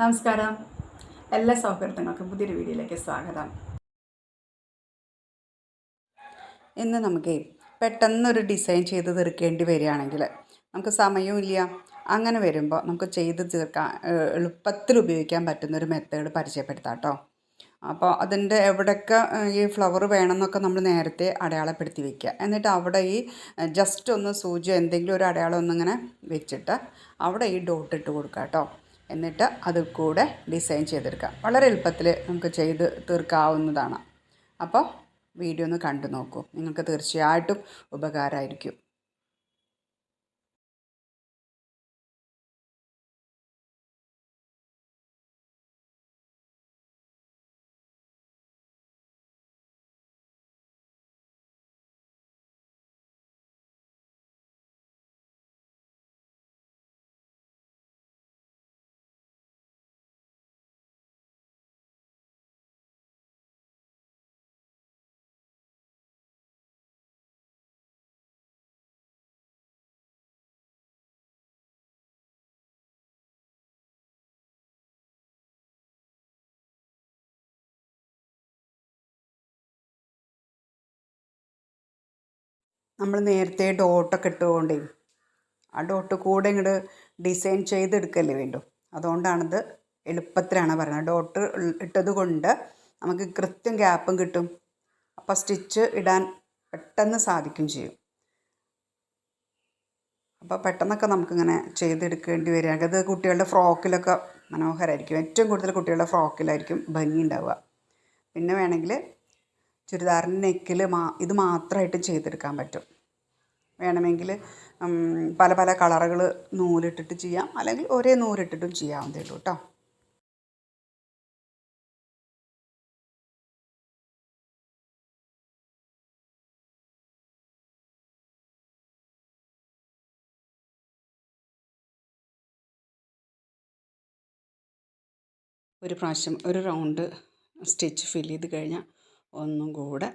നമസ്കാരം. എല്ലാ സൗഹൃദങ്ങൾക്കും പുതിയൊരു വീഡിയോയിലേക്ക് സ്വാഗതം. ഇന്ന് നമുക്ക് പെട്ടെന്നൊരു ഡിസൈൻ ചെയ്ത് തീർക്കേണ്ടി വരികയാണെങ്കിൽ നമുക്ക് സമയവും ഇല്ല. അങ്ങനെ വരുമ്പോൾ നമുക്ക് ചെയ്ത് തീർക്കാൻ എളുപ്പത്തിൽ ഉപയോഗിക്കാൻ പറ്റുന്നൊരു മെത്തേഡ് പരിചയപ്പെടുത്താം കേട്ടോ. അപ്പോൾ അതിന്റെ എവിടെയൊക്കെ ഈ ഫ്ലവർ വേണമെന്നൊക്കെ നമ്മൾ നേരത്തെ അടയാളപ്പെടുത്തി വെക്കുക. എന്നിട്ട് അവിടെ ഈ ജസ്റ്റ് ഒന്ന് സൂചി എന്തെങ്കിലും ഒരു അടയാളം ഒന്നിങ്ങനെ വെച്ചിട്ട് അവിടെ ഈ ഡോട്ട് ഇട്ട് കൊടുക്കുക കേട്ടോ. എന്നിട്ട് അതിൽ കൂടെ ഡിസൈൻ ചെയ്തെടുക്കാം. വളരെ എളുപ്പത്തിൽ നമുക്ക് ചെയ്ത് തീർക്കാവുന്നതാണ്. അപ്പോൾ വീഡിയോ ഒന്ന് കണ്ടു നോക്കൂ. നിങ്ങൾക്ക് തീർച്ചയായിട്ടും ഉപകാരമായിരിക്കും. നമ്മൾ നേരത്തെ ഡോട്ടൊക്കെ ഇട്ടുകൊണ്ടേ ആ ഡോട്ട് കൂടെ ഇങ്ങോട്ട് ഡിസൈൻ ചെയ്തെടുക്കല്ലേ വേണ്ടു? അതുകൊണ്ടാണിത് എളുപ്പത്തിലാണ് പറയുന്നത്. ഡോട്ട് ഇട്ടത് കൊണ്ട് നമുക്ക് കൃത്യം ഗ്യാപ്പും കിട്ടും. അപ്പോൾ സ്റ്റിച്ച് ഇടാൻ പെട്ടെന്ന് സാധിക്കും ചെയ്യും. അപ്പോൾ പെട്ടെന്നൊക്കെ നമുക്കിങ്ങനെ ചെയ്തെടുക്കേണ്ടി വരിക അത് കുട്ടികളുടെ ഫ്രോക്കിലൊക്കെ മനോഹരമായിരിക്കും ഏറ്റവും കൂടുതൽ കുട്ടികളുടെ ഫ്രോക്കിലായിരിക്കും ഭംഗി ഉണ്ടാവുക. പിന്നെ വേണമെങ്കിൽ ചുരിദാറിന്റെ നെക്കിൽ മാ ഇത് മാത്രമായിട്ട് ചെയ്തെടുക്കാൻ പറ്റും. വേണമെങ്കിൽ പല പല കളറുകൾ നൂലിട്ടിട്ട് ചെയ്യാം. അല്ലെങ്കിൽ ഒരേ നൂലിട്ടിട്ടും ചെയ്യാവുന്നതേ ഉള്ളൂ കേട്ടോ ഒരു പ്രാവശ്യം ഒരു റൗണ്ട് സ്റ്റിച്ച് ഫിൽ ചെയ്ത് കഴിഞ്ഞാൽ ഒന്നും കൂടെ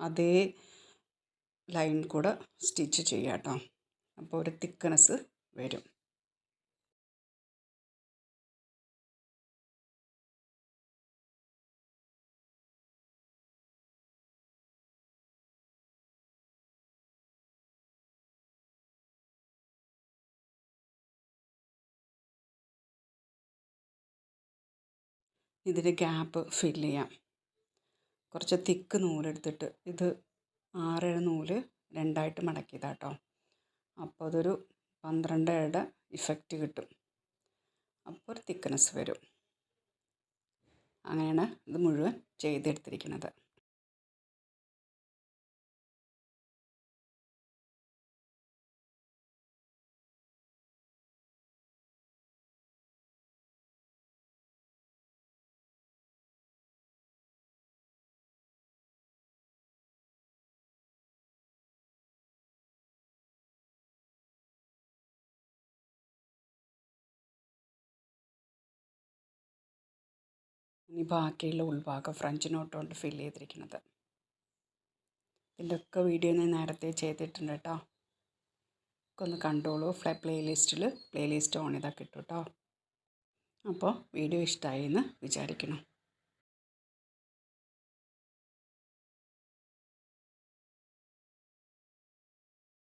അതേ ലൈൻ കൂടെ സ്റ്റിച്ച് ചെയ്യാം കേട്ടോ. അപ്പോൾ ഒരു തിക്നെസ് വരും. ഇതിന്റെ ഗ്യാപ്പ് ഫില്ല് ചെയ്യാം. കുറച്ച് തിക്ക് നൂലെടുത്തിട്ട് ഇത് ആറേഴ് നൂൽ രണ്ടായിട്ട് മടക്കിയതാട്ടോ അപ്പോൾ അതൊരു പന്ത്രണ്ട് ഏഴ് ഇഫക്റ്റ് കിട്ടും. അപ്പോൾ ഒരു തിക്നെസ് വരും. അങ്ങനെയാണ് ഇത് മുഴുവൻ ചെയ്തെടുത്തിരിക്കുന്നത്. ഇനി ബാക്കിയുള്ള ഉൾഭാഗം ഫ്രഞ്ച് നോട്ട് കൊണ്ട് ചെയ്തിരിക്കുന്നത്. ഇതിന്റെയൊക്കെ വീഡിയോ ഞാൻ നേരത്തെ ചെയ്തിട്ടുണ്ട് കേട്ടോ ഒക്കെ ഒന്ന് കണ്ടോളൂ ഫ്ലൈ പ്ലേലിസ്റ്റിൽ പ്ലേലിസ്റ്റ് ഓൺ ചെയ്താൽ കിട്ടും കേട്ടോ അപ്പോൾ വീഡിയോ ഇഷ്ടമായി എന്ന് വിചാരിക്കണം